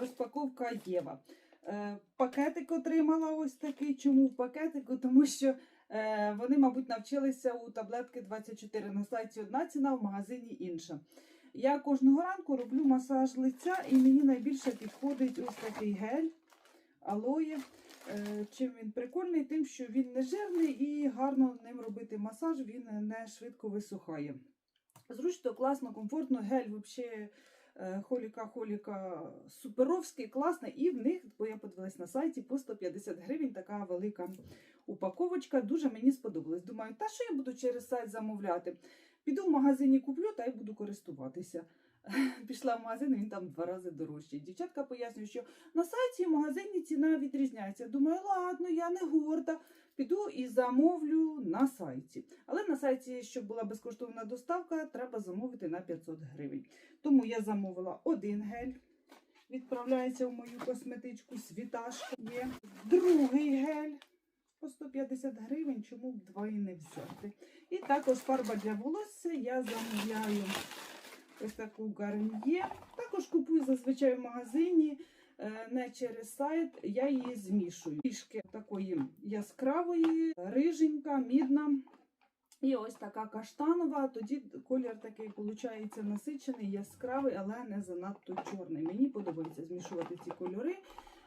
розпаковка Єва. Е, Пакетик отримала ось такий. Чому в пакетику? Тому що е, вони, мабуть, навчилися у таблетки 24 на сайті одна ціна, в магазині інша. Я кожного ранку роблю масаж лиця, і мені найбільше підходить ось такий гель алоє. Е, Чим він прикольний, тим, що він не жирний і гарно ним робити масаж, він не швидко висухає. Зручно, класно, комфортно, гель взагалі холіка-холіка суперовський, класний. І в них, бо я подивилась на сайті, по 150 гривень така велика упаковочка. Дуже мені сподобалось. Думаю, та що я буду через сайт замовляти? Піду в магазині куплю та й буду користуватися. Пішла в магазин, він там два рази дорожчий. Дівчатка пояснює, що на сайті в магазині ціна відрізняється. Думаю, ладно, я не горда. Піду і замовлю на сайті. Але на сайті, щоб була безкоштовна доставка, треба замовити на 500 гривень. Тому я замовила один гель. Відправляється в мою косметичку світашку. Є другий гель по 150 гривень, чому б два і не взяти. І також фарба для волосся я замовляю ось таку гарньє. Також купую зазвичай в магазині, е, не через сайт, я її змішую. Трішки такої яскравої, риженька, мідна. І ось така каштанова, тоді колір такий виходить насичений, яскравий, але не занадто чорний. Мені подобається змішувати ці кольори.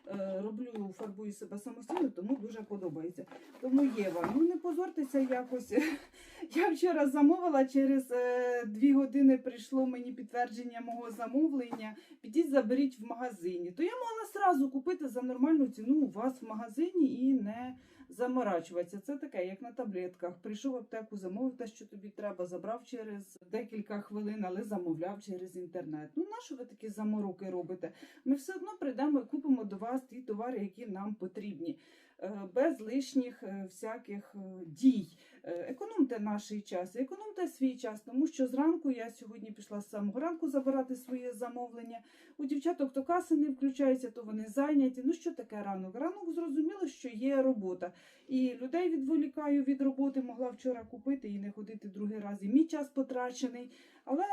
Е, Роблю, фарбую себе самостійно, тому дуже подобається. Тому Єва, ну не позортеся якось. Я вчора замовила, через е, дві години прийшло мені підтвердження мого замовлення. Підіть заберіть в магазині. То я могла сразу купити за нормальну ціну у вас в магазині і не заморачуватися. Це таке, як на таблетках. Прийшов в аптеку, замовив те, що тобі треба, забрав через декілька хвилин, але замовляв через інтернет. Ну, на що ви такі замороки робите? Ми все одно прийдемо і купимо до вас ті товари, які нам потрібні, е, без лишніх е, всяких е, дій. Е, Економте наш час, економте свій час, тому що зранку я сьогодні пішла з самого ранку забирати своє замовлення. У дівчаток то каси не включаються, то вони зайняті. Ну що таке ранок? Ранок зрозуміло, що є робота. І людей відволікаю від роботи, могла вчора купити і не ходити другий раз. І мій час потрачений. Але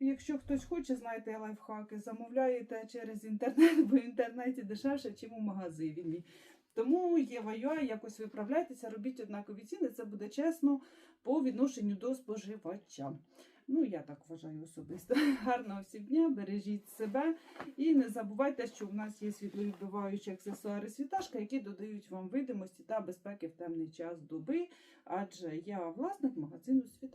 якщо хтось хоче, знаєте лайфхаки, замовляєте через інтернет, бо в інтернеті дешевше, ніж у магазині. Тому Єва Юа, якось виправляйтеся, робіть однакові ціни, це буде чесно по відношенню до споживача. Ну, я так вважаю особисто. Гарного всім дня, бережіть себе і не забувайте, що в нас є світловідбиваючі аксесуари світашка, які додають вам видимості та безпеки в темний час доби, адже я власник магазину світа.